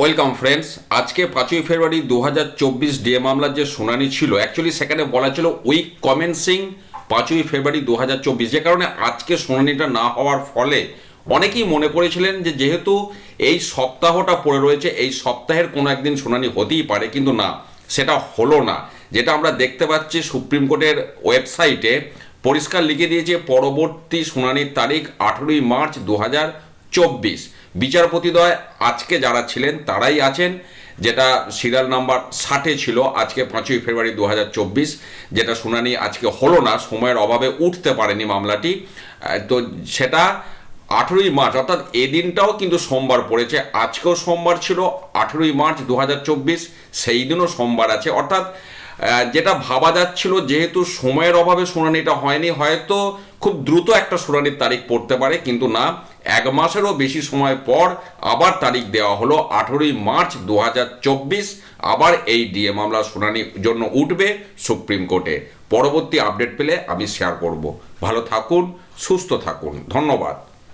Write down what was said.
Welcome friends আজকে পাঁচই ফেব্রুয়ারি দু হাজার চব্বিশ ডিএ মামলার যে শুনানি ছিল অ্যাকচুয়ালি সেখানে বলা ছিল উইক কমেন্সিং পাঁচই ফেব্রুয়ারি দু হাজার চব্বিশ। যে কারণে আজকে শুনানিটা না হওয়ার ফলে অনেকেই মনে করেছিলেন যে যেহেতু এই সপ্তাহটা পড়ে রয়েছে, এই সপ্তাহের কোনো একদিন শুনানি হতেই পারে, কিন্তু না, সেটা হলো না। যেটা আমরা দেখতে পাচ্ছি, সুপ্রিম কোর্টের ওয়েবসাইটে পরিষ্কার লিখে দিয়েছে, পরবর্তী শুনানির তারিখ আঠেরোই মার্চ দু হাজার চব্বিশ। বিচারপতিদ্বয় আজকে যারা ছিলেন তারাই আছেন। যেটা সিরিয়াল নাম্বার ষাটে ছিল, আজকে পাঁচই ফেব্রুয়ারি দু হাজার চব্বিশ। যেটা শুনানি আজকে হলো না, সময়ের অভাবে উঠতে পারেনি মামলাটি। তো সেটা আঠেরোই মার্চ, অর্থাৎ এদিনটাও কিন্তু সোমবার পড়েছে। আজকেও সোমবার ছিল, আঠেরোই মার্চ দু হাজার চব্বিশ, সেই দিনও সোমবার আছে। অর্থাৎ যেটা ভাবা যাচ্ছিল যেহেতু সময়ের অভাবে শুনানিটা হয়নি, হয়তো খুব দ্রুত একটা শুনানির তারিখ পড়তে পারে, কিন্তু না। এক মাসেরও বেশি সময় পর আবার তারিখ দেওয়া হলো আঠেরোই মার্চ দু হাজার চব্বিশ। আবার এই ডিএ মামলার শুনানির জন্য উঠবে সুপ্রিম কোর্টে। পরবর্তী আপডেট পেলে আমি শেয়ার করব। ভালো থাকুন, সুস্থ থাকুন। ধন্যবাদ।